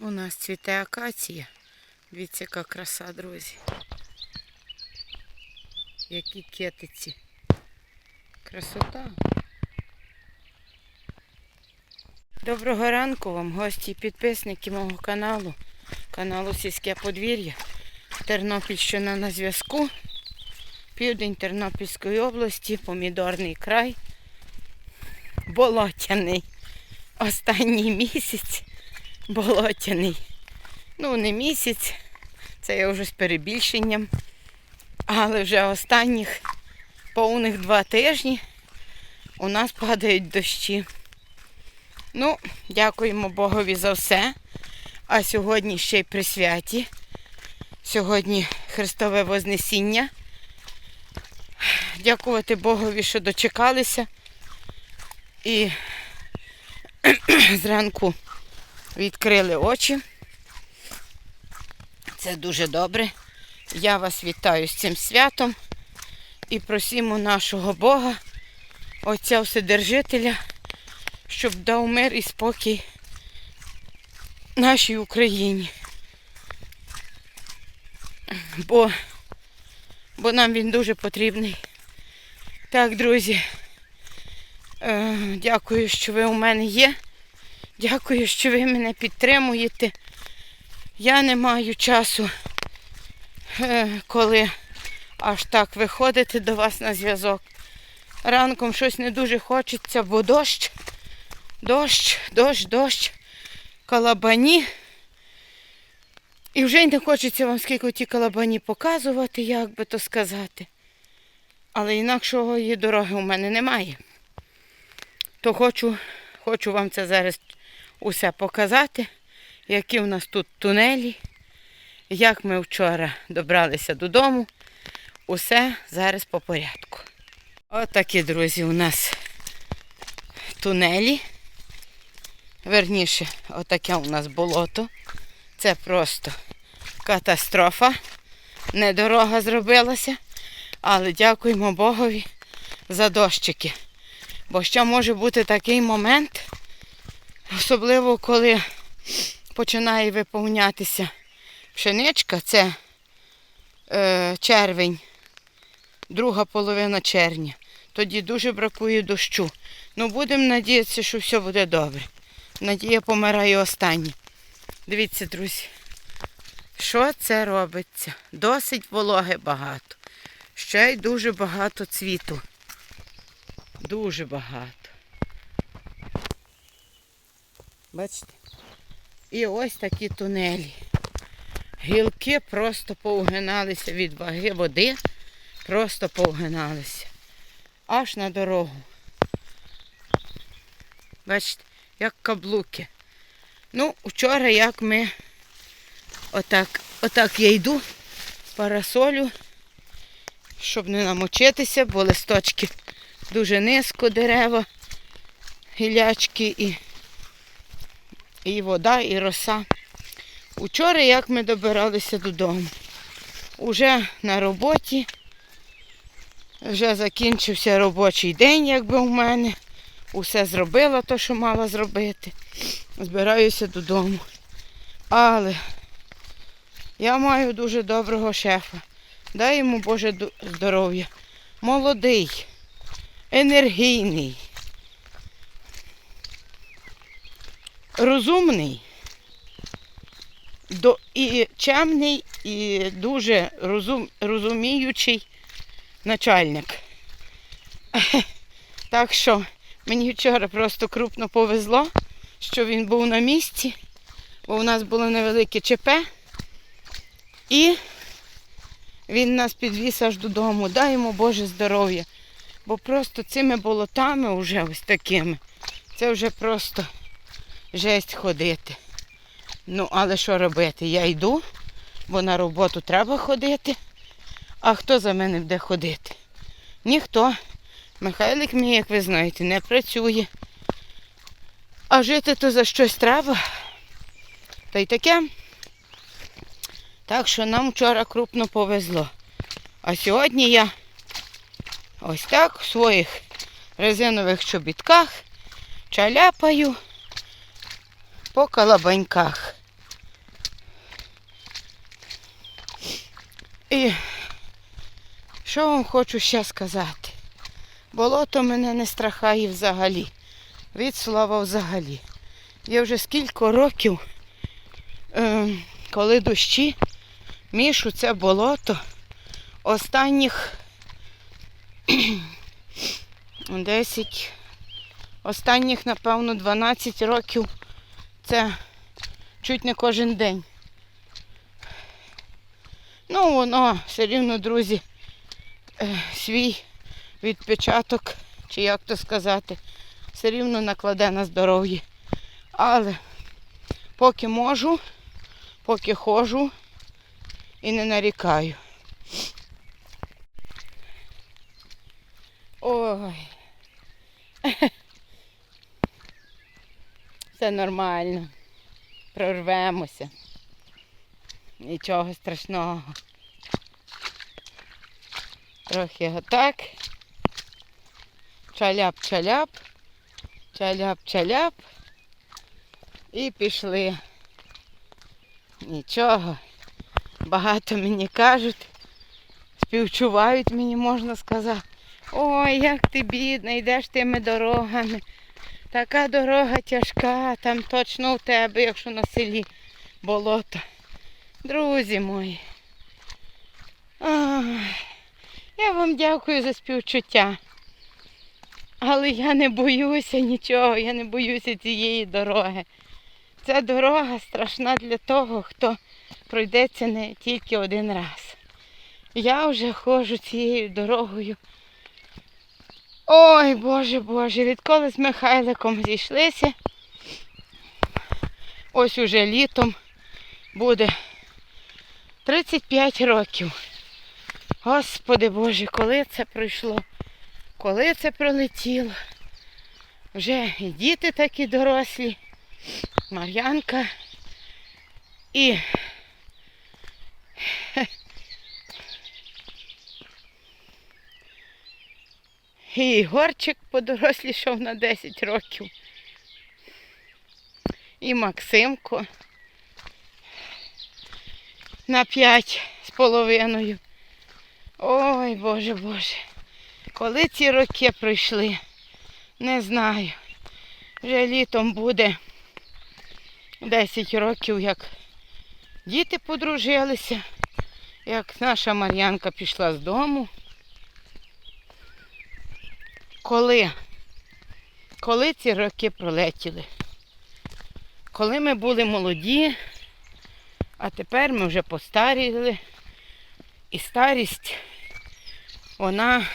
У нас цвіте акація. Дивіться, яка краса, друзі. Які кетиці. Красота. Доброго ранку вам, гості і підписники мого каналу, каналу Сільське подвір'я. Тернопільщина на зв'язку. Південь Тернопільської області, помідорний край. Болотяний. Останній місяць болотяний. Ну, не місяць, це я вже з перебільшенням. Але вже останніх повних два тижні у нас падають дощі. Ну, дякуємо Богові за все. А сьогодні ще й при святі. Сьогодні Христове Вознесіння. Дякувати Богові, що дочекалися. І зранку відкрили очі. Це дуже добре. Я вас вітаю з цим святом і просимо нашого Бога, Отця Вседержителя, щоб дав мир і спокій нашій Україні. Бо, бо нам він дуже потрібний. Так, друзі, е, дякую, що ви у мене є. Дякую, що ви мене підтримуєте. Я не маю часу, е, коли аж так виходити до вас на зв'язок. Ранком щось не дуже хочеться, бо дощ, дощ, дощ, дощ, калабані. І вже й не хочеться вам скільки ті калабані показувати, як би то сказати. Але інакшого її дороги у мене немає. То хочу, хочу вам це зараз усе показати, які у нас тут тунелі, як ми вчора добралися додому. Усе зараз по порядку. Отакі, друзі, у нас тунелі. Верніше, отаке у нас болото. Це просто катастрофа. Не дорога зробилася, але дякуємо Богові за дощики. Бо ще може бути такий момент, особливо коли починає виповнятися пшеничка, це е, червень, друга половина червня. Тоді дуже бракує дощу. Ну будемо надіятися, що все буде добре. Надія помирає останнє. Дивіться, друзі, що це робиться? Досить вологи багато. Ще й дуже багато цвіту. Дуже багато. Бачите? І ось такі тунелі. Гілки просто повгиналися від ваги води, просто повгиналися. Аж на дорогу. Бачите, як каблуки. Ну, вчора як ми отак, отак я йду парасолю, щоб не намочитися, бо листочки дуже низько дерева, гілячки і, і вода, і роса. Учора як ми добиралися додому. Уже на роботі, вже закінчився робочий день, якби у мене. Усе зробила те, що мала зробити. Збираюся додому. Але я маю дуже доброго шефа. Дай йому Боже здоров'я. Молодий, енергійний, розумний, до, і чемний, і дуже розум, розуміючий начальник. Так що мені вчора просто крупно повезло, що він був на місці, бо у нас було невелике ЧП. І він нас підвіз аж додому. Дай йому Боже здоров'я. Бо просто цими болотами вже ось такими. Це вже просто жесть ходити. Ну, але що робити? Я йду, бо на роботу треба ходити. А хто за мене буде ходити? Ніхто. Михайлик мій, як ви знаєте, не працює. А жити то за щось треба. Та й таке. Так що нам вчора крупно повезло. А сьогодні я ось так в своїх резинових чобітках чаляпаю по колобаньках. І що вам хочу ще сказати? Болото мене не страхає взагалі. Від слова взагалі. Я вже скільки років, е, коли дощі, мішу це болото останніх 10, останніх, напевно, 12 років це чуть не кожен день. Ну, воно все рівно, друзі, е, свій відпечаток, чи як то сказати, все рівно накладе на здоров'я. Але поки можу, поки ходжу і не нарікаю. Ой. Все нормально. Прорвемося. Нічого страшного. Трохи отак. Чаляп-чаляп. Чаляп-чаляп. І пішли. Нічого. Багато мені кажуть. Співчувають мені, можна сказати. Ой, як ти бідна, йдеш тими дорогами. Така дорога тяжка, там точно у тебе, якщо на селі болото. Друзі мої. Я вам дякую за співчуття. Але я не боюся нічого, я не боюся цієї дороги. Ця дорога страшна для того, хто пройдеться не тільки один раз. Я вже ходжу цією дорогою. Ой, Боже Боже, відколи з Михайликом зійшлися. Ось уже літом буде 35 років. Господи Боже, коли це пройшло? Коли це пролетіло? Вже і діти такі дорослі, Мар'янка і І Ігорчик подорослішав на 10 років. І Максимко на 5 з половиною. Ой, Боже Боже. Коли ці роки пройшли, не знаю. Вже літом буде 10 років, як діти подружилися, як наша Мар'янка пішла з дому. Коли? Коли ці роки пролетіли? Коли ми були молоді, а тепер ми вже постаріли. І старість, вона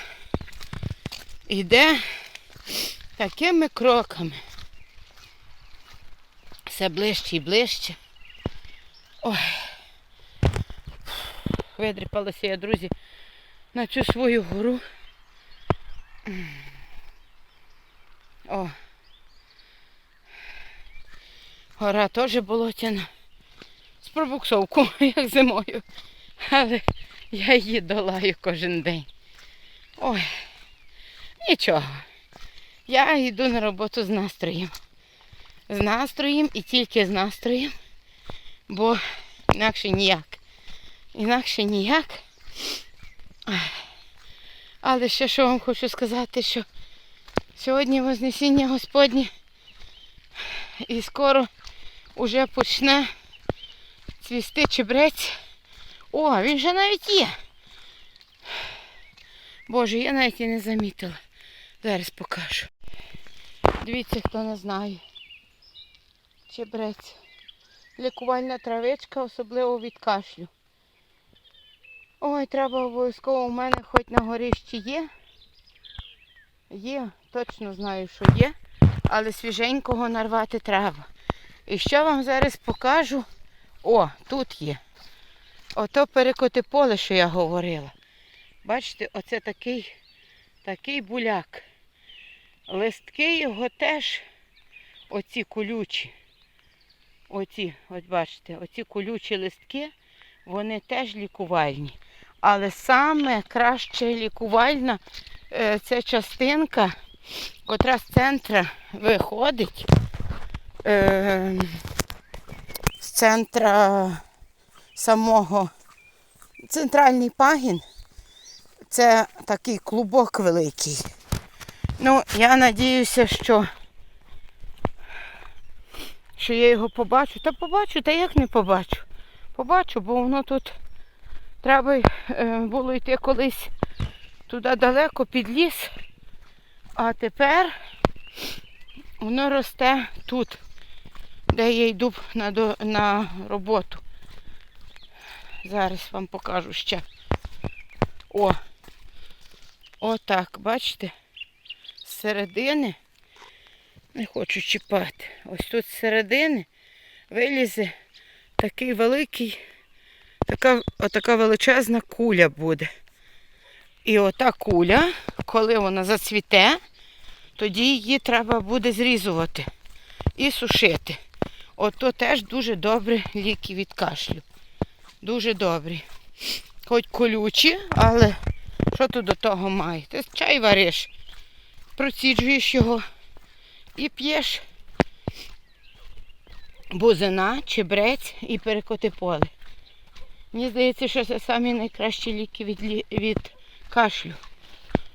йде такими кроками. Все ближче і ближче. Ой. Видріпалася я, друзі, на цю свою гору. О. Гора теж болотяна. З пробуксовку, як зимою. Але я її долаю кожен день. Ой, нічого. Я йду на роботу з настроєм. З настроєм і тільки з настроєм, бо інакше ніяк. Інакше ніяк. Але ще що вам хочу сказати, що сьогодні Вознесіння Господнє і скоро уже почне цвісти чебрець. О, він вже навіть є. Боже, я навіть і не замітила. Зараз покажу. Дивіться, хто не знає. Чебрець. Лікувальна травичка, особливо від кашлю. Ой, треба обов'язково у мене хоч на горищі є. Є, точно знаю, що є, але свіженького нарвати треба. І що вам зараз покажу? О, тут є. Ото перекоти поле, що я говорила. Бачите, оце такий, такий буляк. Листки його теж оці колючі. Оці, от бачите, оці колючі листки, вони теж лікувальні. Але саме краще лікувальна е, це частинка, котра з центра виходить. Е, з центра самого центральний пагін це такий клубок великий. Ну, я надіюся, що, що я його побачу. Та побачу, та як не побачу. Побачу, бо воно тут треба е, було йти колись туди далеко під ліс. А тепер воно росте тут, де я йду на, до- на роботу. Зараз вам покажу ще. О! Отак, бачите? З середини. Не хочу чіпати. Ось тут з середини вилізе такий великий, така, отака величезна куля буде. І ота куля, коли вона зацвіте, тоді її треба буде зрізувати і сушити. Ото теж дуже добрі ліки від кашлю. Дуже добрі. Хоч колючі, але що тут до того має? Ти чай вариш, проціджуєш його і п'єш бузина, чебрець і перекоти поле. Мені здається, що це самі найкращі ліки від, від кашлю.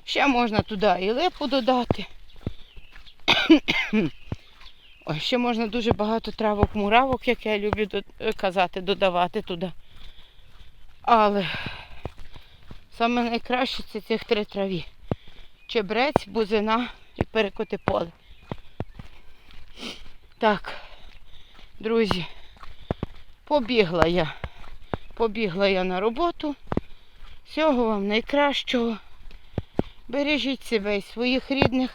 Ще можна туди і липу додати. Ой, ще можна дуже багато травок муравок, як я люблю казати, додавати туди. Але саме найкраще це цих три траві. Чебрець, бузина і перекоти поле. Так, друзі, побігла я. Побігла я на роботу. Всього вам найкращого. Бережіть себе і своїх рідних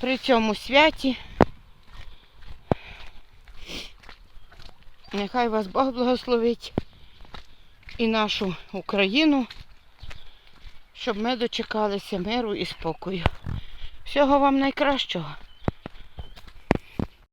при цьому святі. Нехай вас Бог благословить і нашу Україну, щоб ми дочекалися миру і спокою. Всього вам найкращого.